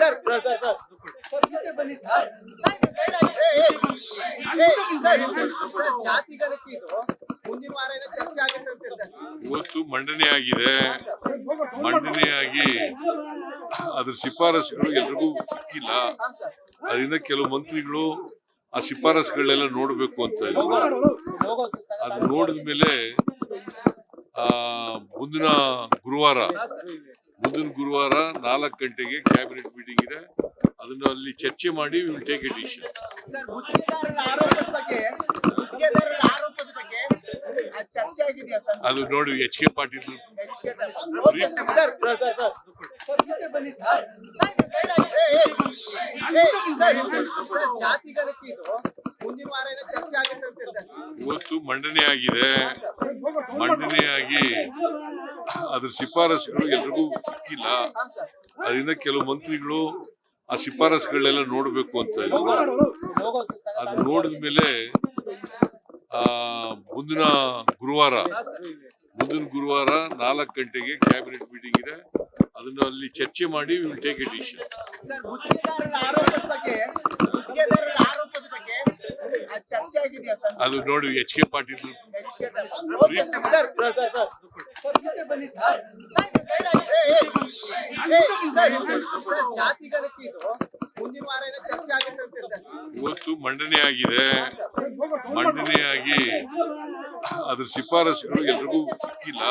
Sir sir sir sir. Sir ಈಚೆ ಬನ್ನಿ sir. Sir sir ಜಾತಿ ಗಣತಿ ಇದು. ಮುಂದಿನ ವಾರ ಏನೋ ಚರ್ಚೆ ಆಗುತ್ತಂತೆ ಸರ್. ಇವತ್ತು ಮಂಡನೆ ಆಗಿದೆ. ಮಂಡನೆಯಾಗಿ ಅದ್ರ ಶಿಫಾರಸುಗಳು ಎಲ್ರಿಗೂ ಸಿಕ್ಕಿಲ್ಲ ಅದರಿಂದ ಕೆಲವು ಮಂತ್ರಿಗಳು ಆ ಶಿಫಾರಸುಗಳನ್ನೆಲ್ಲ ನೋಡ್ಬೇಕು ಅಂತ ಇದ್ರು. ಅದು ನೋಡಿದ ಮೇಲೆ ಆ ಮುಂದಿನ ಗುರುವಾರ ಮುಂದಿನ ಗುರುವಾರ ನಾಲ್ಕು ಗಂಟೆಗೆ ಕ್ಯಾಬಿನೆಟ್ ಮೀಟಿಂಗ್ ಇದೆ. ಅದನ್ನು ಅಲ್ಲಿ ಚರ್ಚೆ ಮಾಡಿ ವಿಲ್ ಟೇಕ್ ಎ ಡಿಸಿಷನ್ ಅದು ನೋಡಿ H K Patil. Okay sir sir sir sir. Sir sir. ಈಚೆ ಸರ್ ಸರ್ ಸರ್ ಜಾತಿ ಗಣತಿ ಇದು. ಮುಂದಿನ ವಾರ ಏನೋ ಚರ್ಚೆ ಆಗುತ್ತಂತೆ ಸರ್. ಇವತ್ತು ಮಂಡನೆ ಆಗಿದೆ. ಮಂಡನೆಯಾಗಿ ಅದ್ರ ಶಿಫಾರಸುಗಳು ಎಲ್ರಿಗೂ ಸಿಕ್ಕಿಲ್ಲ. ಅದರಿಂದ ಕೆಲವು ಮಂತ್ರಿಗಳು ಆ ಶಿಫಾರಸುಗಳನ್ನೆಲ್ಲ ನೋಡಬೇಕು ಅಂತ ಇದ್ರು ಅದು ನೋಡಿದ ಮೇಲೆ, ಆ, ಮುಂದಿನ ಗುರುವಾರ ಮುಂದಿನ ಗುರುವಾರ ನಾಲ್ಕು ಗಂಟೆಗೆ ಕ್ಯಾಬಿನೆಟ್ ಮೀಟಿಂಗ್ ಇದೆ. ಅದನ್ನು ಅಲ್ಲಿ ಚರ್ಚೆ ಮಾಡಿ ವಿಲ್ ಟೇಕ್ ಎ ಡಿಸಿಷನ್ ವಾರ ನೋಡಿ ಎಚ್ ಕೆ ಪಾಟೀಲ್. ಇವತ್ತು ಮಂಡನೆ ಆಗಿದೆ. ಮಂಡನೆ ಆಗಿ ಮಂಡನೆಯಾಗಿ ಅದ್ರ ಶಿಫಾರಸುಗಳು ಎಲ್ರಿಗೂ ಸಿಕ್ಕಿಲ್ಲ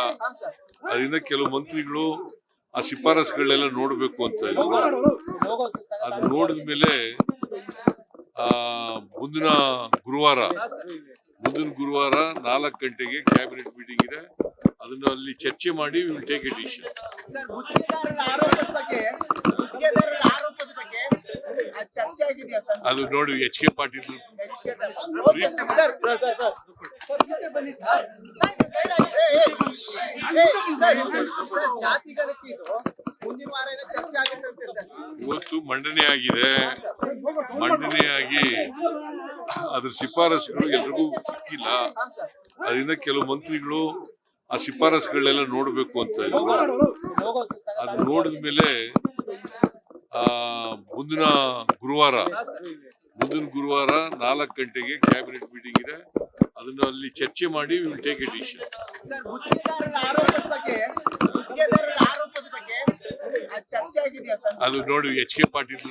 ಅದರಿಂದ ಕೆಲವು ಮಂತ್ರಿಗಳು ಆ ಶಿಫಾರಸುಗಳೆಲ್ಲ ನೋಡ್ಬೇಕು ಅಂತ ಇದ್ರು. ಅದು ನೋಡಿದ ಮೇಲೆ ಮುಂದಿನ ಗುರುವಾರ ಮುಂದಿನ ಗುರುವಾರ ನಾಲ್ಕು ಗಂಟೆಗೆ ಕ್ಯಾಬಿನೆಟ್ ಮೀಟಿಂಗ್ ಇದೆ. ಅದನ್ನ ಅಲ್ಲಿ ಚರ್ಚೆ ಮಾಡಿ ವಿಲ್ ಟೇಕ್ ಎ ಡಿಸಿಷನ್ ಅದು ನೋಡಿ ಎಚ್ ಕೆ ಪಾಟೀಲ್ ಇವತ್ತು ಮಂಡನೆ ಆಗಿದೆ. ಮಂಡನೆಯಾಗಿ ಅದ್ರ ಶಿಫಾರಸುಗಳು ಎಲ್ರಿಗೂ ಸಿಕ್ಕಿಲ್ಲ. ಅದರಿಂದ ಕೆಲವು ಮಂತ್ರಿಗಳು ಆ ಶಿಫಾರಸುಗಳನ್ನೆಲ್ಲ ನೋಡಬೇಕು ಅಂತ ಇದ್ರು ಅದು ನೋಡಿದ ಮೇಲೆ, ಆ, ಮುಂದಿನ ಗುರುವಾರ ಮುಂದಿನ ಗುರುವಾರ ನಾಲ್ಕು ಗಂಟೆಗೆ ಕ್ಯಾಬಿನೆಟ್ ಮೀಟಿಂಗ್ ಇದೆ. ಅದನ್ನು ಅಲ್ಲಿ ಚರ್ಚೆ ಮಾಡಿ ವಿಲ್ ಟೇಕ್ ಎ ಡಿಸಿಷನ್ ಚರ್ಚೆ ಆಗಿದೆಯಾ ಸರ್? ಅದು ನೋಡಿ ಎಚ್ ಕೆ ಪಾಟೀಲ್.